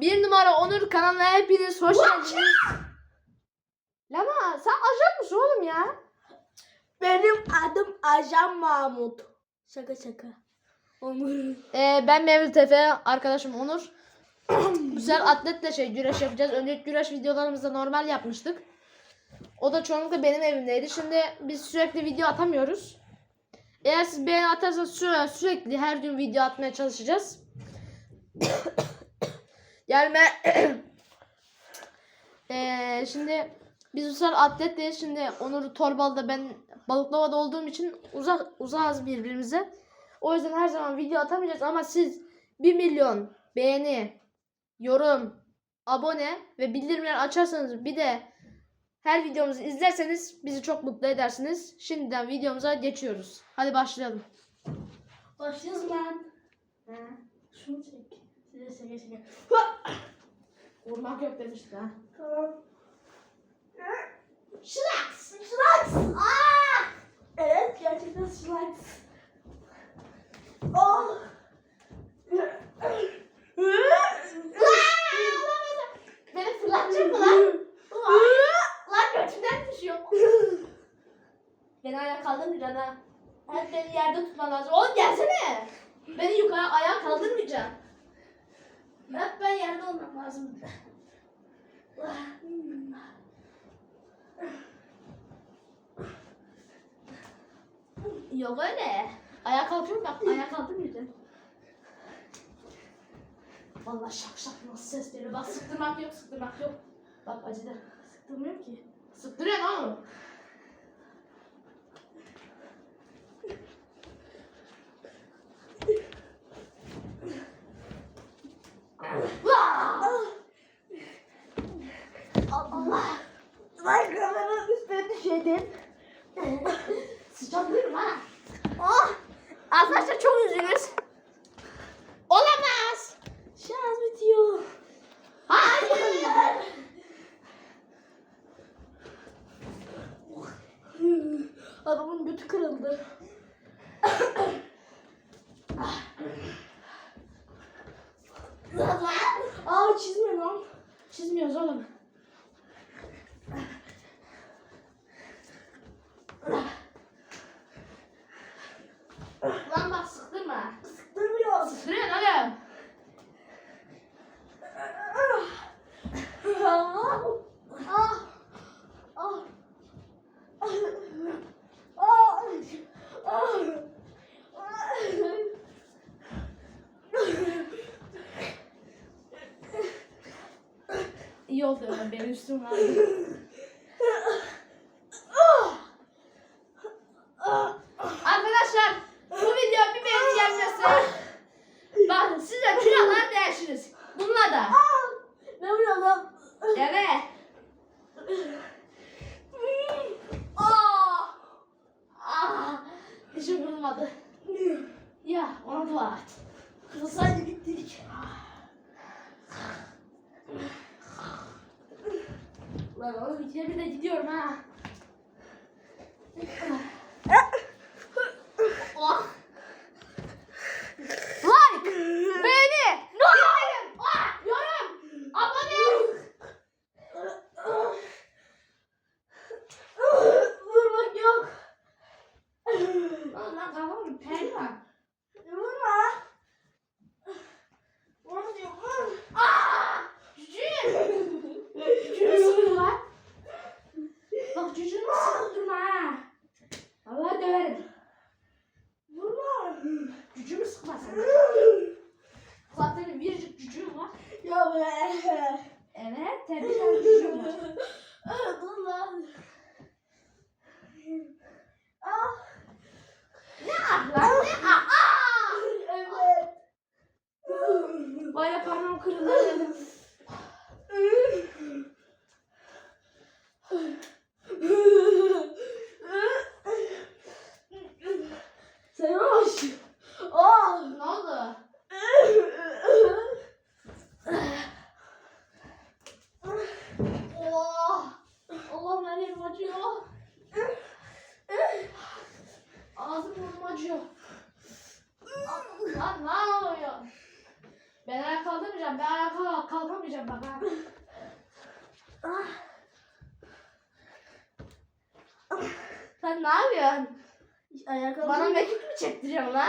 Bir numara Onur kanalına hepiniz hoş geldiniz. Lama sen ajan mısın oğlum ya? Benim adım Ajan Mahmut. Şaka şaka. Onur. Ee, ben Mevlüt Efe, arkadaşım Onur. Güzel atletle şey güreş yapacağız. Önceki güreş videolarımızda normal yapmıştık. O da çoğunlukla benim evimdeydi. Şimdi biz sürekli video atamıyoruz. Eğer siz beğeni atarsanız süre- sürekli her gün video atmaya çalışacağız. Ben Ee, şimdi biz bu sefer atletteyiz. Şimdi Onur Torbalı'da ben Balıklıova'da olduğum için uzak uzağız birbirimize. O yüzden her zaman video atamayacağız ama siz 1 milyon beğeni, yorum, abone ve bildirimleri açarsanız bir de her videomuzu izlerseniz bizi çok mutlu edersiniz. Şimdiden videomuza geçiyoruz. Hadi başlayalım. Başlıyoruz lan. He. Şunu çek. Size şaka şaka. Vurmak yok demiştik ha. Tamam. Şılaks. Şılaks. Aa! Evet gerçekten şılaks. Oh. Beni fırlatacak mı lan? Lan götümden düşüyor. Beni ayağa kaldırmayacaksın ha. Hep beni yerde tutman lazım. Oğlum gelsene. Beni yukarı ayağa kaldırmayacaksın. Hep ben yerde olmam lazım. Yok öyle. Ayağa kalkıyorum bak ayağa kaldırmayacaksın. Vallahi şak şak nasıl ses veriyor. Bak sıktırmak yok sıktırmak yok. Bak acıdı. Sıktırmıyorum ki. Sıktırıyorsun oğlum. Vaa! Düşedin. Sıcak değil mi ha? Oh! Arkadaşlar çok üzgünüz. Olamaz! Şarj bitiyor. Hayır! Adamın götü kırıldı. Lan! Aa çizme lan. Çizmiyoruz oğlum. Lan bak sıktırma. Sıktırmıyor. Sıktırıyorsun oğlum. Ah. Ah. Ah. Ah. Ah. İyi oldu benim üstüm var. Arkadaşlar bu video bir beğeni gelmezse bak siz de külahlar değişiriz. Bununla da. Ne oluyor lan? Evet. Aa! Ah! Dişim kırılmadı. Ya ona dua et. Kırılsaydı gittik. Lan oğlum ikide bir de gidiyorum ha. Oh. Like, beğeni, yorum, ah, yorum, abone. Vurmak yok. Lan lan kafamı pel var. Vurma. Vurma diyor. Vur. Ah! Cücüğüm. Cücüğümü sıkma lan. Bak cücüğümü sıkma ha. Allah döverim. Vurma. Cücüğümü sıkma sen. Zaten biricik cücüğüm var. Ya be. Evet, tebrik ederim Dur lan. Ah. Ne ah lan ne ah ah! Evet. Baya parmağım kırıldı dedim. Seroş. Ah. Ne oldu? Oh! Allah'ım her yerim acıyor. Ağzım burnum acıyor. Lan ne oluyor? Ben ayağa kalkamayacağım. Ben ayağa kalk- kalkamayacağım bak. Sen ne yapıyorsun? Ayakkabı. Bana mekik mi çektiriyorsun lan?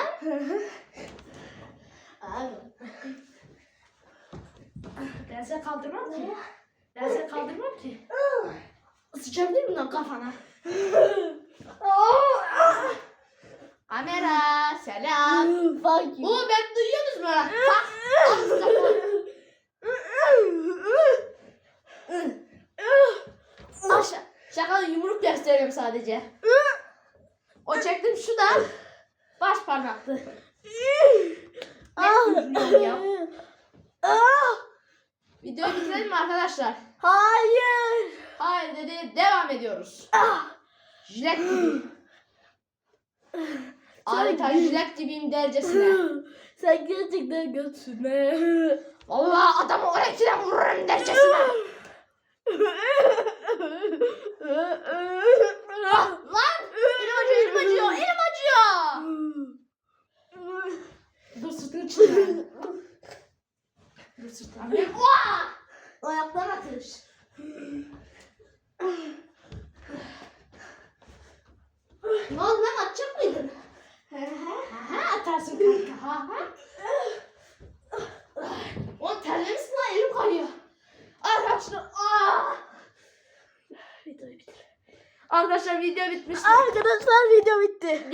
Abi. Ben seni kaldırmam ki. Ben seni kaldırmam ki. Sıçabilir miyim lan kafana? Kamera selam. Fuck you. Oo ben duyuyorsunuz mu? Bak. Aşağı. Şaka yumruk gösteriyorum sadece. O çektim şu da baş parmaktı. Ah. Ah. Videoyu bitirelim mi arkadaşlar? Hayır. Hayır dedi devam ediyoruz. Ah. Jilet gibi. Adeta jilet gibiyim dercesine. Sen gerçekten götüne. Vallahi adamı oraya kire vururum dercesine. Ah, Lan elim acıyor elim acıyor elim acıyor. Dur sırtını çıkar. Dur sırtını. Vaa! Ayaktan atış. Ne oldu lan atacak mıydın? Ha atarsın kanka. Ha ha. Oğlum terlemişsin lan elim kayıyor. Arkadaşlar. Aa! Videoyu bitir. Arkadaşlar video bitmiştir. Arkadaşlar video bitti.